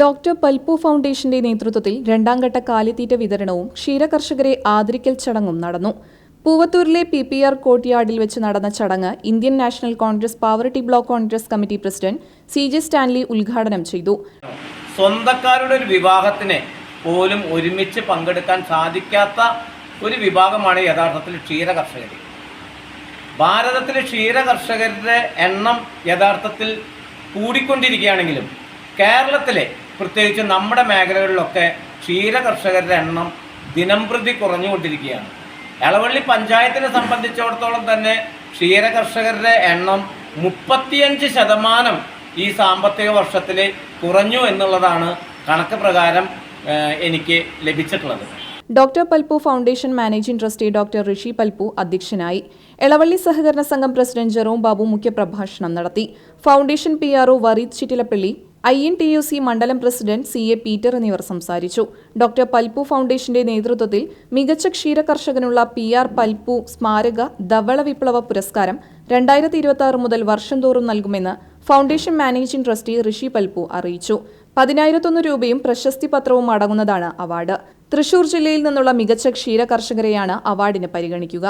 Doctor Palpu ഫൗണ്ടേഷന്റെ നേതൃത്വത്തിൽ രണ്ടാംഘട്ട കാലിത്തീറ്റ വിതരണവും ക്ഷീരകർഷകരെ ആദരിക്കൽ ചടങ്ങും നടന്നു. പൂവത്തൂരിലെ പി പി ആർ കോർട്ട്യാർഡിൽ വെച്ച് നടന്ന ചടങ്ങ് Indian National Congress Pavaratty block Congress committee president C J Stanley ഉദ്ഘാടനം ചെയ്തു. സ്വന്തക്കാരുടെ ഒരു വിവാഹത്തിന് പോലും ഒരുമിച്ച് പങ്കെടുക്കാൻ സാധിക്കാത്ത ഒരു വിഭാഗമാണ് യഥാർത്ഥത്തിൽ ക്ഷീരകർഷകർ. ഭാരതത്തിൽ ക്ഷീരകർഷകരുടെ ക്ഷീര എണ്ണം യഥാർത്ഥത്തിൽ കൂടിക്കൊണ്ടിരിക്കുകയാണെങ്കിലും കേരളത്തിലെ പ്രത്യേകിച്ച് നമ്മുടെ മേഖലകളിലൊക്കെ ക്ഷീര കർഷകരുടെ എണ്ണം ദിനംപ്രതി കുറഞ്ഞുകൊണ്ടിരിക്കുകയാണ്. എളവള്ളി പഞ്ചായത്തിനെ സംബന്ധിച്ചിടത്തോളം തന്നെ ക്ഷീര കർഷകരുടെ എണ്ണം മുപ്പത്തിയഞ്ച് ശതമാനം ഈ സാമ്പത്തിക വർഷത്തിൽ കുറഞ്ഞു എന്നുള്ളതാണ് കണക്ക് പ്രകാരം എനിക്ക് ലഭിച്ചിട്ടുള്ളത്. Doctor Palpu foundation managing trustee doctor Rishi Palpu അധ്യക്ഷനായി എളവള്ളി സഹകരണ സംഘം പ്രസിഡന്റ് ജെറോം ബാബു മുഖ്യപ്രഭാഷണം നടത്തി. Foundation P R O Vareed Chittilappally I N T U C മണ്ഡലം പ്രസിഡന്റ് സി എ പീറ്റർ എന്നിവർ സംസാരിച്ചു. ഡോക്ടർ പൽപു ഫൗണ്ടേഷന്റെ നേതൃത്വത്തിൽ മികച്ച ക്ഷീര കർഷകനുള്ള പി ആർ പൽപു സ്മാരക ധവള വിപ്ലവ പുരസ്കാരം രണ്ടായിരത്തി ഇരുപത്തി ആറ് മുതൽ വർഷം തോറും നൽകുമെന്ന് foundation managing trustee Rishi Palpu അറിയിച്ചു. പതിനായിരത്തൊന്ന് രൂപയും പ്രശസ്തി പത്രവും അടങ്ങുന്നതാണ് അവാർഡ്. തൃശൂർ ജില്ലയിൽ നിന്നുള്ള മികച്ച ക്ഷീര കർഷകരെയാണ് അവാർഡിന് പരിഗണിക്കുക.